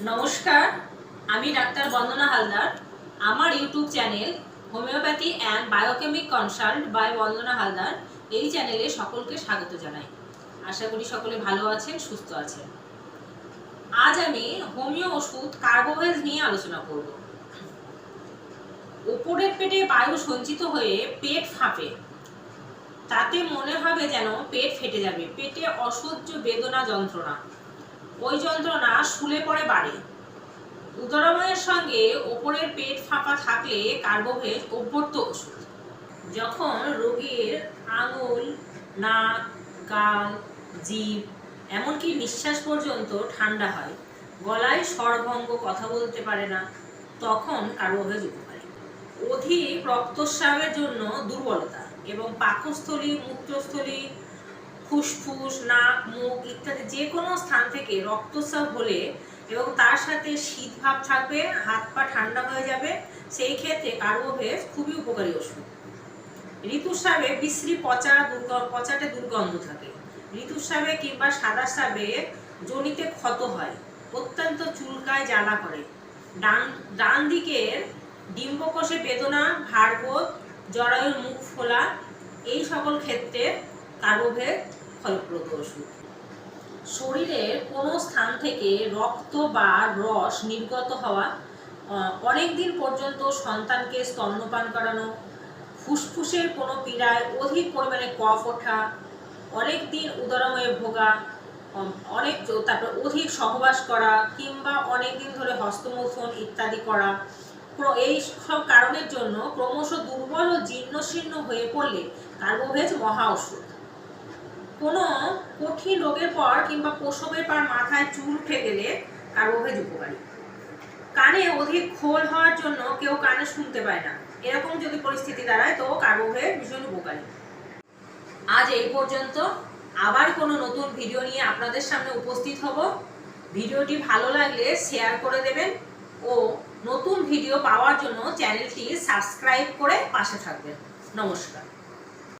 নমস্কার, আমি ডাক্তার বন্দনা হালদার। আমার YouTube channel homeopathy and biochemic consult by Bandana Haldar. এই চ্যানেলে সকলকে স্বাগত জানাই। আশা করি সকলে ভালো আছেন, সুস্থ আছেন। আজ আমি হোমিও ওষুধ কার্বোভেজ নিয়ে আলোচনা করব। উপরের পেটে বায়ু সঞ্চিত হয়ে পেট ফাঁপে। তাতে মনে হবে যেন পেট ফেটে যাবে। পেটে অসহ্য বেদনা যন্ত্রণা। ওই যন্ত্রণা শুলে পড়ে বাড়ে। উদরময়ের সঙ্গে ওপরের পেট ফাঁপা থাকলে কার্বোভেজ অভ্যর্থ ওষুধ। যখন রোগীর আঙুল, নাক, গাল, জিভ, এমনকি নিঃশ্বাস পর্যন্ত ঠান্ডা হয়, গলায় স্বরভঙ্গ কথা বলতে পারে না, তখন কার্বোভেজ উপকারী। অধিক রক্তস্রাবের জন্য দুর্বলতা এবং পাকস্থলী, মূত্রস্থলী ফুসফুস, নাক, মুখ ইত্যাদি যে কোনো স্থান থেকে রক্তস্রাব হলে এবং তার সাথে শীত ভাব থাকবে, হাত পা ঠান্ডা হয়ে যাবে, সেই ক্ষেত্রে কার্বোভেজ খুবই উপকারী ওষুধ। ঋতুস্রাবে বিশ্রী পচা দুর্গ পচাটে দুর্গন্ধ থাকে। ঋতুস্রাবে কিংবা সাদা স্রাবে জনিতে ক্ষত হয়, অত্যন্ত চুলকায় জ্বালা করে। ডান ডান দিকের ডিম্বকোষে বেদনা ভারবোধ জরায়ুর মুখ ফোলা, এই সকল ক্ষেত্রে কার্বোভেজ ফলপ্রদ ওষুধ। শরীরের কোনো স্থান থেকে রক্ত বা রস নির্গত হওয়া অনেক দিন পর্যন্ত সন্তানকে স্তন্যপান করানো, ফুসফুসের কোনো পীড়ায় অধিক পরিমাণে কফ ওঠা, অনেক দিন উদরময়ে ভোগা অনেক তারপর অধিক সহবাস করা কিংবা অনেক দিন ধরে হস্তমৈথুন ইত্যাদি ক্র- এই সব কারণের জন্য ক্রমশ দুর্বল ও জীর্ণশীর্ণ হয়ে পড়লে কার্বোভেজ মহা ওষুধ। কোনো কঠিন রোগের পর কিংবা প্রসবের পর মাথায় চুল উঠে গেলে কার্বোভেজ উপকারী কানে অধিক খোল হওয়ার জন্য কেউ কানে শুনতে পায় না। এরকম যদি পরিস্থিতি দাঁড়ায় তো কার্বোভেজ ভীষণ উপকারী। আজ এই পর্যন্ত। আবার কোনো নতুন ভিডিও নিয়ে আপনাদের সামনে উপস্থিত হব। ভিডিওটি ভালো লাগলে শেয়ার করে দেবেন ও নতুন ভিডিও পাওয়ার জন্য চ্যানেলটি সাবস্ক্রাইব করে পাশে থাকবেন। নমস্কার।